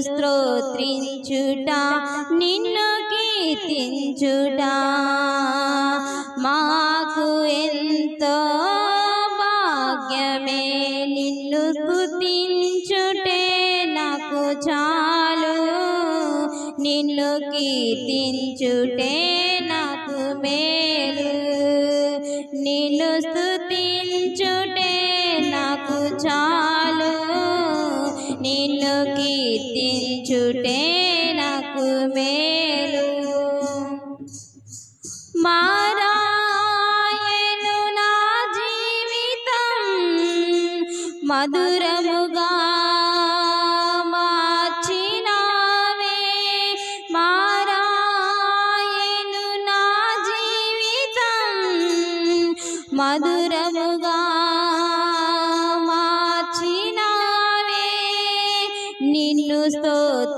స్తోత్రించుట నిన్ను కీర్తించుట. మాకు ఎంతో భాగ్యమే నిన్ను స్థుతించుటే నాకు చాలు. నిన్ను కీర్తించుటే నాకు మేలు. నిన్ను స్థుతించుటే నాకు చాలు కీర్తించుటే నాకు మేలు. మారాయను నా జీవితం మధురముగా మార్చినావే. మారాయను నా జీవితం మధురముగా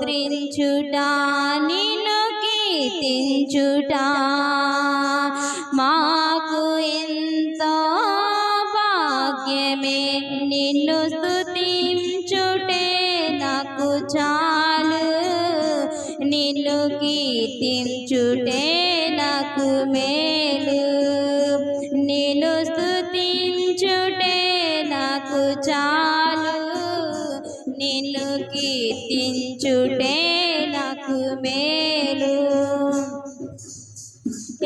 స్తోత్రించుట నిన్ను కీర్తించుట. మాకు ఎంతో భాగ్యమే నిన్ను స్తుతించుటే నాకు చాలు. నిన్ను కీర్తించుటే నాకు మేలు. నిన్ను స్తుతించుటే నాకు చాలు నిన్ను కీర్తించుటే నాకు మేలు.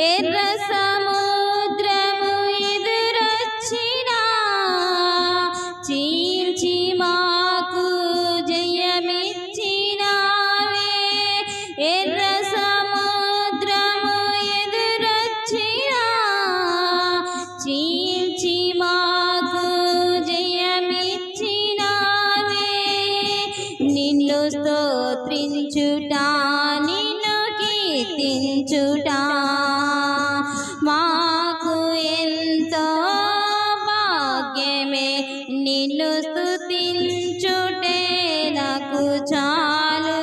ఎర్ర స్తోత్రించుట నిన్ను కీర్తించుట. మాకు ఎంతో భాగ్యమే నిన్ను స్తుతించుటే నాకు చాలు.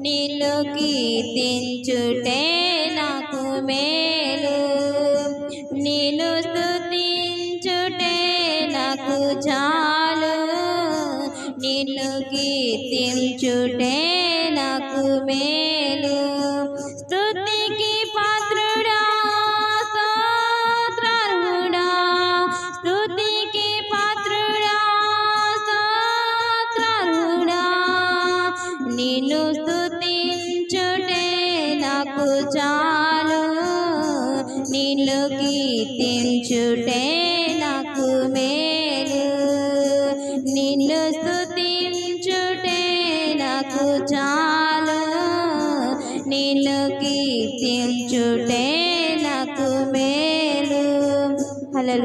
నిన్ను కీర్తించుటే నాకు మేలు. నిన్ను స్తుతించుటే నాకు చాలు. నిన్ను కీర్తించుటే నాకు మేలు స్థుతికి పాత్రుడా స్తోత్రార్హుడా స్థుతికి పాత్రుడా స్తోత్రార్హుడా నిన్ను స్థుతించుటే నాకు చాలు. నిన్ను కీర్తించుటే నాకు మేలు నాకు చాలు నిన్ను కీర్తించుటే నాకు మేలు హలో